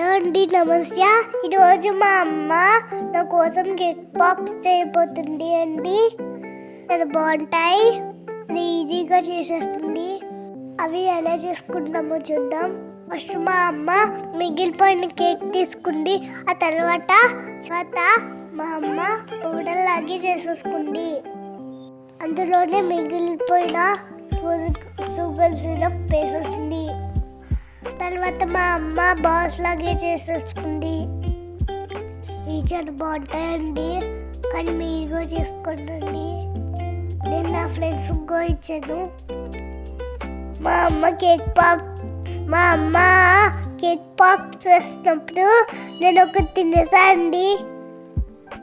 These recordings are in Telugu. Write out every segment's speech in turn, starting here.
హలో అండి నమస్తే. ఈరోజు మా అమ్మ నా కోసం కేక్ పాప్స్ చేయబోతుంది అండి. చాలా బాగుంటాయి. అది ఈజీగా చేసేస్తుంది. అవి ఎలా చేసుకుంటామో చూద్దాం. ఫస్ట్ మా అమ్మ మిగిలిపోయిన కేక్ తీసుకుంది. ఆ తర్వాత తర్వాత మా అమ్మ పౌడర్ లాగే చేసేసుకుంది. అందులోనే మిగిలిపోయిన షుగర్ సిరప్ వేసేస్తుంది. తర్వాత మా అమ్మ బాస్ లాగే చేసేసుకుంది. ఇవి బాగుంటాయండి కానీ మీరు కూడా చేసుకోండి నేను నా ఫ్రెండ్స్ కూడా ఇచ్చాను. మా అమ్మ కేక్ పాప్ మా అమ్మ కేక్ పాప్ చేసినప్పుడు నేను ఒకటి తినేసా అండి.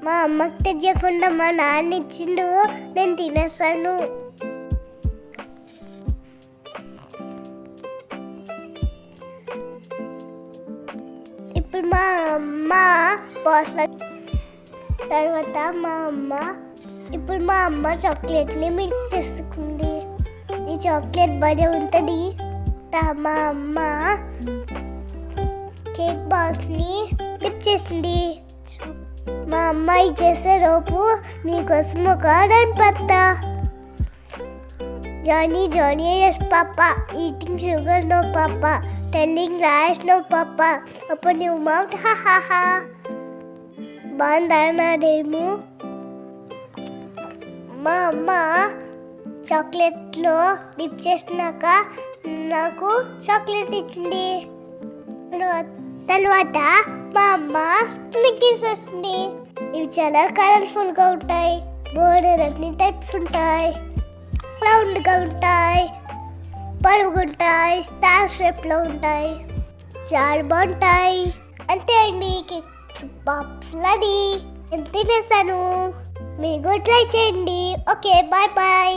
మా అమ్మకి తెలియకుండా మా నాన్న ఇచ్చిండు నేను తినేసాను. ఇప్పుడు మా అమ్మ బాస్ తర్వాత మా అమ్మ ఇప్పుడు మా అమ్మ చాక్లెట్ని మిక్స్ చేసుకుంది ఈ చాక్లెట్ బడే ఉంటుంది. తా- మా అమ్మ కేక్ బాస్ని డిప్ చేసింది. మా అమ్మ చేసే లోపు మీకోసం ఒక డైన్ పత్తా Johnny, Johnny, yes, Papa. Eating sugar, no, Papa. Telling lies, no, Papa. Open your mouth, ha ha ha. బాగుందన్నాడేమో మా అమ్మ చాక్లెట్లో డిప్ చేసినాక నాకు చాక్లెట్ ఇచ్చింది తర్వాత- మా అమ్మ స్నిక్కీస్ వస్తుంది ఇవి చాలా కలర్ఫుల్గా ఉంటాయి బోర్డర్ అన్ని టైప్స్ ఉంటాయి రౌండ్గా ఉంటాయి పరుగుంటాయి స్టార్ షేప్లో ఉంటాయి చాలా బాగుంటాయి అంతే అండి కేక్స్ బాక్స్ లది తినేసాను. మీరు కూడా ట్రై చేయండి. Okay bye bye.